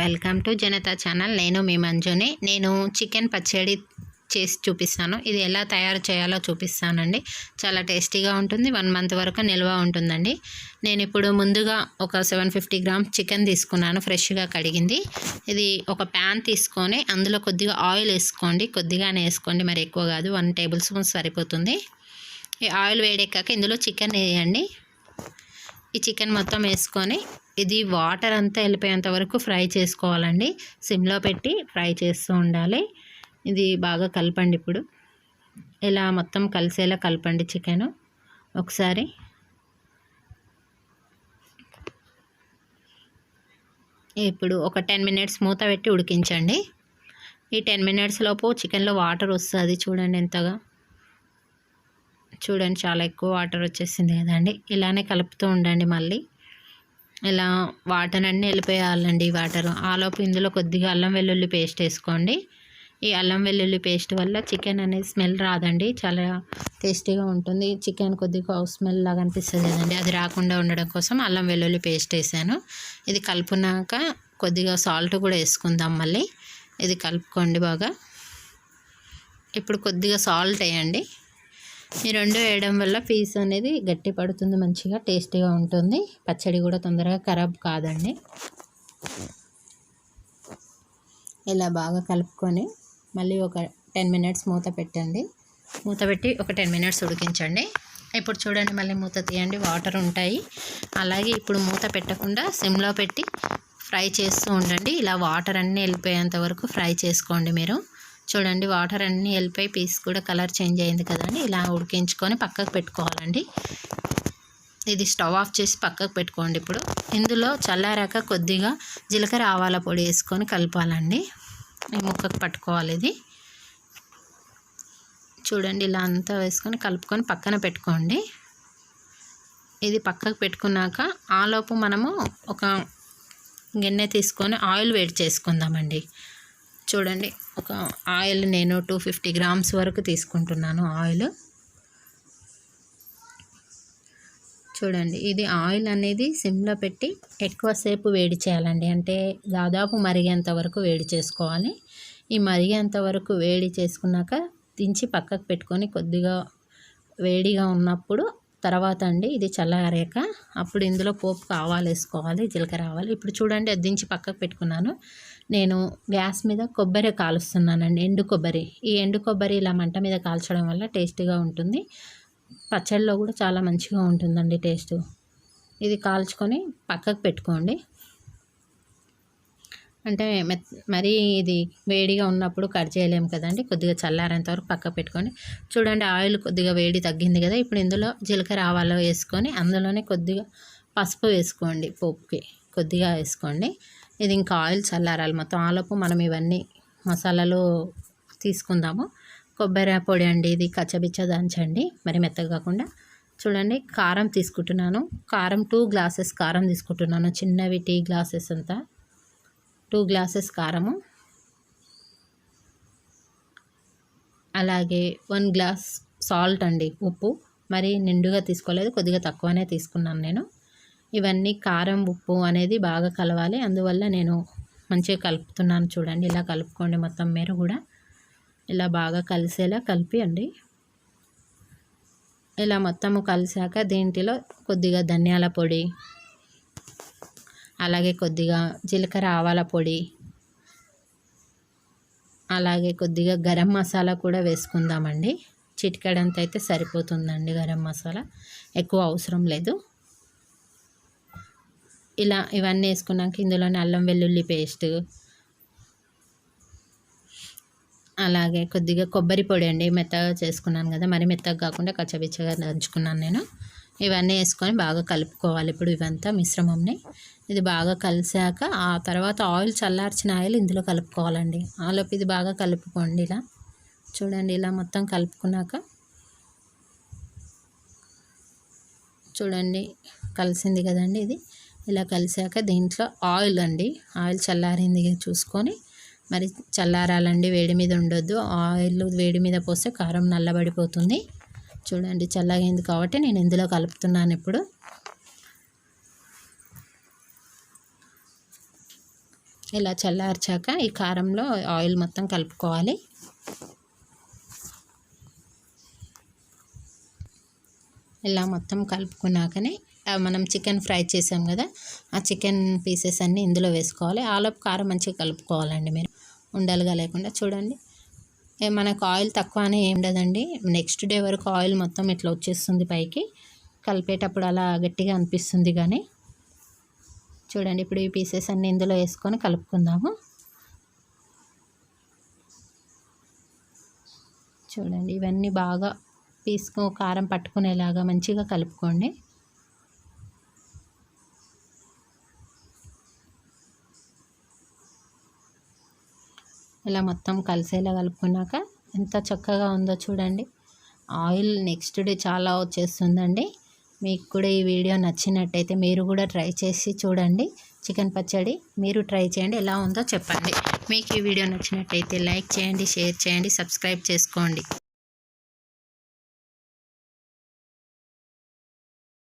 Welcome to Janata channel. నేను మీ మంజుని. నేను chicken పచ్చడి చేసి చూపిస్తాను. ఇది ఎలా తయారు చేయాలో చూపిస్తానండి. చాలా టేస్టీగా ఉంటుంది. వన్ మంత్ వరకు నిల్వ ఉంటుందండి. నేను ఇప్పుడు ముందుగా ఒక సెవెన్ ఫిఫ్టీ గ్రామ్స్ చికెన్ తీసుకున్నాను. ఫ్రెష్గా కడిగింది. ఇది ఒక ప్యాన్ తీసుకొని అందులో కొద్దిగా ఆయిల్ వేసుకోండి. కొద్దిగానే వేసుకోండి. మరి ఎక్కువ కాదు. వన్ టేబుల్ స్పూన్ సరిపోతుంది. ఈ ఆయిల్ వేడెక్కాక ఇందులో చికెన్ వేయండి. ఈ చికెన్ మొత్తం వేసుకొని ఇది వాటర్ అంతా వెళ్ళిపోయేంత వరకు ఫ్రై చేసుకోవాలండి. సిమ్లో పెట్టి ఫ్రై చేస్తూ ఉండాలి. ఇది బాగా కలపండి ఇప్పుడు. ఇలా మొత్తం కలిసేలా కలపండి చికెను. ఒకసారి. ఇప్పుడు ఒక టెన్ మినిట్స్ మూత పెట్టి ఉడికించండి. ఈ టెన్ మినిట్స్ లోపు చికెన్లో వాటర్ వస్తుంది చూడండి ఎంతగా. చూడండి చాలా ఎక్కువ వాటర్ వచ్చేసింది కదండి. ఇలానే కలుపుతూ ఉండండి మళ్ళీ. ఇలా వాటర్ అన్నీ వెళ్ళిపోయాలండి ఈ వాటర్. ఆలోపు ఇందులో కొద్దిగా అల్లం వెల్లుల్లి పేస్ట్ వేసుకోండి. ఈ అల్లం వెల్లుల్లి పేస్ట్ వల్ల చికెన్ అనేది స్మెల్ రాదండి. చాలా టేస్టీగా ఉంటుంది. చికెన్ కొద్దిగా స్మెల్ లాగా అనిపిస్తుంది కదండి. అది రాకుండా ఉండడం కోసం అల్లం వెల్లుల్లి పేస్ట్ వేసాను. ఇది కలుపునాక కొద్దిగా సాల్ట్ కూడా వేసుకుందాం మళ్ళీ. ఇది కలుపుకోండి బాగా. ఇప్పుడు కొద్దిగా సాల్ట్ వేయండి. ఈ రెండు వేయడం వల్ల పీస్ అనేది గట్టి పడుతుంది మంచిగా టేస్టీగా ఉంటుంది. పచ్చడి కూడా తొందరగా ఖరాబ్ కాదండి. ఇలా బాగా కలుపుకొని మళ్ళీ ఒక టెన్ మినిట్స్ మూత పెట్టండి. మూత పెట్టి ఒక టెన్ మినిట్స్ ఉడికించండి. ఇప్పుడు చూడండి మళ్ళీ మూత తీయండి. వాటర్ ఉంటాయి. అలాగే ఇప్పుడు మూత పెట్టకుండా సిమ్లో పెట్టి ఫ్రై చేస్తూ ఉండండి. ఇలా వాటర్ అన్నీ వెళ్ళిపోయేంత వరకు ఫ్రై చేసుకోండి మీరు. చూడండి వాటర్ అన్నీ వెళ్ళిపోయి పీస్ కూడా కలర్ చేంజ్ అయింది కదండి. ఇలా ఉడికించుకొని పక్కకు పెట్టుకోవాలండి. ఇది స్టవ్ ఆఫ్ చేసి పక్కకు పెట్టుకోండి ఇప్పుడు. ఇందులో చల్లారాక కొద్దిగా జీలకర్ర ఆవాల పొడి వేసుకొని కలపాలండి. ఈ ముక్కకు పట్టుకోవాలి ఇది. చూడండి ఇలా అంతా వేసుకొని కలుపుకొని పక్కన పెట్టుకోండి. ఇది పక్కకు పెట్టుకున్నాక ఆలోపు మనము ఒక గిన్నె తీసుకొని ఆయిల్ వేడి చేసుకుందామండి. చూడండి. ఒక ఆయిల్ నేను టూ ఫిఫ్టీ గ్రామ్స్ వరకు తీసుకుంటున్నాను ఆయిల్. చూడండి ఇది ఆయిల్ అనేది సిమ్లో పెట్టి ఎక్కువసేపు వేడి చేయాలండి. అంటే దాదాపు మరిగేంత వరకు వేడి చేసుకోవాలి. ఈ మరిగేంత వరకు వేడి చేసుకున్నాక దించి పక్కకు పెట్టుకొని కొద్దిగా వేడిగా ఉన్నప్పుడు తర్వాత అండి ఇది చల్లారాక అప్పుడు ఇందులో పోపు ఆవాలు వేసుకోవాలి జీలకర్ర ఆవాలు. ఇప్పుడు చూడండి అది దించి పక్కకు పెట్టుకున్నాను. నేను గ్యాస్ మీద కొబ్బరి కాలుస్తున్నానండి ఎండు కొబ్బరి. ఈ ఎండు కొబ్బరి ఇలా మంట మీద కాల్చడం వల్ల టేస్టీగా ఉంటుంది. పచ్చడిలో కూడా చాలా మంచిగా ఉంటుందండి టేస్ట్. ఇది కాల్చుకొని పక్కకు పెట్టుకోండి. అంటే మెత్ మరీ ఇది వేడిగా ఉన్నప్పుడు కట్ చేయలేము కదండి. కొద్దిగా చల్లారేంత వరకు పక్క పెట్టుకొని. చూడండి ఆయిల్ కొద్దిగా వేడి తగ్గింది కదా. ఇప్పుడు ఇందులో జీలకర్ర ఆవాలు వేసుకొని అందులోనే కొద్దిగా పసుపు వేసుకోండి పోపుకి. కొద్దిగా వేసుకోండి. ఇది ఇంకా ఆయిల్ చల్లారాలి. మొత్తం ఆలోపు మనం ఇవన్నీ మసాలాలు తీసుకుందాము. కొబ్బరి పొడి అండి ఇది. కచ్చబిచ్చ దంచండి. మరి మెత్తగా కాకుండా. చూడండి కారం తీసుకుంటున్నాను. కారం టూ గ్లాసెస్ కారం తీసుకుంటున్నాను. చిన్నవి టీ గ్లాసెస్ అంతా. టూ గ్లాసెస్ కారము. అలాగే వన్ గ్లాస్ సాల్ట్ అండి ఉప్పు. మరి నిండుగా తీసుకోలేదు కొద్దిగా తక్కువనే తీసుకున్నాను నేను. ఇవన్నీ కారం ఉప్పు అనేది బాగా కలవాలి. అందువల్ల నేను మంచిగా కలుపుతున్నాను చూడండి. ఇలా కలుపుకోండి మొత్తం మీరు కూడా. ఇలా బాగా కలిసేలా కలిపియండి. ఇలా మొత్తము కలిసాక దీంట్లో కొద్దిగా ధనియాల పొడి అలాగే కొద్దిగా జీలకర్ర ఆవాల పొడి అలాగే కొద్దిగా గరం మసాలా కూడా వేసుకుందామండి. చిటికడంత అయితే సరిపోతుందండి గరం మసాలా. ఎక్కువ అవసరం లేదు. ఇలా ఇవన్నీ వేసుకున్నాక ఇందులోనే అల్లం వెల్లుల్లి పేస్ట్ అలాగే కొద్దిగా కొబ్బరి పొడి అండి. మెత్తగా చేసుకున్నాను కదా మరి మెత్తగా కాకుండా కచ్చబిచ్చగా దంచుకున్నాను నేను. ఇవన్నీ వేసుకొని బాగా కలుపుకోవాలి. ఇప్పుడు ఇవంతా మిశ్రమంని. ఇది బాగా కలిసాక ఆ తర్వాత ఆయిల్ చల్లార్చిన ఆయిల్ ఇందులో కలుపుకోవాలండి. ఆలోపు ఇది బాగా కలుపుకోండి ఇలా. చూడండి ఇలా మొత్తం కలుపుకున్నాక. చూడండి కలిసింది కదండి ఇది. ఇలా కలిసాక దీంట్లో ఆయిల్ అండి. ఆయిల్ చల్లారింది చూసుకొని. మరి చల్లారాలండి వేడి మీద ఉండొద్దు. ఆయిల్ వేడి మీద పోస్తే కారం నల్లబడిపోతుంది. చూడండి చల్లగైంది కాబట్టి నేను ఇందులో కలుపుతున్నాను ఇప్పుడు. ఇలా చల్లార్చాక ఈ కారంలో ఆయిల్ మొత్తం కలుపుకోవాలి. ఇలా మొత్తం కలుపుకున్నాకనే మనం చికెన్ ఫ్రై చేసాం కదా ఆ చికెన్ పీసెస్ అన్నీ ఇందులో వేసుకోవాలి. ఆలోపు కారం మంచిగా కలుపుకోవాలండి మీరు. ఉండలుగా లేకుండా చూడండి. మనకు ఆయిల్ తక్కువ అని ఏం ఉండదండి నెక్స్ట్ డే వరకు ఆయిల్ మొత్తం ఇట్లా వచ్చేస్తుంది పైకి. కలిపేటప్పుడు అలా గట్టిగా అనిపిస్తుంది కానీ చూడండి ఇప్పుడు ఈ పీసెస్ అన్నీ ఇందులో వేసుకొని కలుపుకుందాము. చూడండి ఇవన్నీ బాగా పీసుకో కారం పట్టుకునేలాగా మంచిగా కలుపుకోండి. ఇలా మొత్తం కలిసేలా కలుపుకున్నాక ఎంత చక్కగా ఉందో చూడండి. ఆయిల్ నెక్స్ట్ డే చాలా వచ్చేస్తుందండి. మీకు కూడా ఈ వీడియో నచ్చినట్టయితే మీరు కూడా ట్రై చేసి చూడండి. చికెన్ పచ్చడి మీరు ట్రై చేయండి ఎలా ఉందో చెప్పండి. మీకు ఈ వీడియో నచ్చినట్టయితే లైక్ చేయండి షేర్ చేయండి సబ్స్క్రైబ్ చేసుకోండి.